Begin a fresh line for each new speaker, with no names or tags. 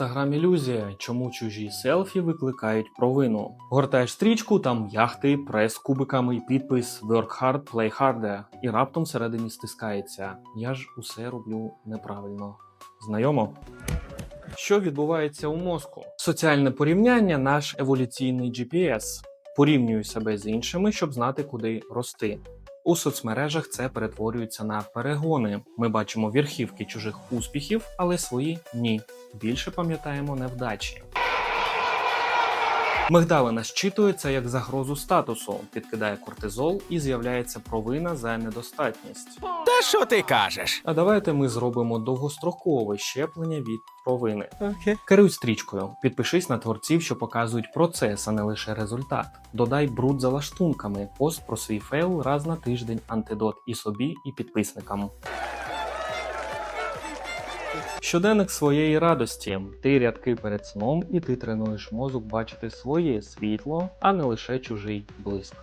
Інстаграм ілюзія, чому чужі селфі викликають провину. Гортаєш стрічку, там яхти, прес кубиками підпис Work hard, play harder. І раптом всередині стискається. Я ж усе роблю неправильно. Знайомо? Що відбувається у мозку? Соціальне порівняння наш еволюційний GPS. Порівнюю себе з іншими, щоб знати, куди рости. У соцмережах це перетворюється на перегони. Ми бачимо верхівки чужих успіхів, але свої ні. Більше пам'ятаємо невдачі. Мигдалина щитує це як загрозу статусу, підкидає кортизол і з'являється провина за недостатність.
Та що ти кажеш?
А давайте ми зробимо довгострокове щеплення від провини.
Окей.
Керуй стрічкою, підпишись на творців, що показують процес, а не лише результат. Додай бруд за лаштунками, пост про свій фейл раз на тиждень, антидот і собі, і підписникам. Щоденник своєї радості. Ти рядки перед сном, і ти тренуєш мозок бачити своє світло, а не лише чужий блиск.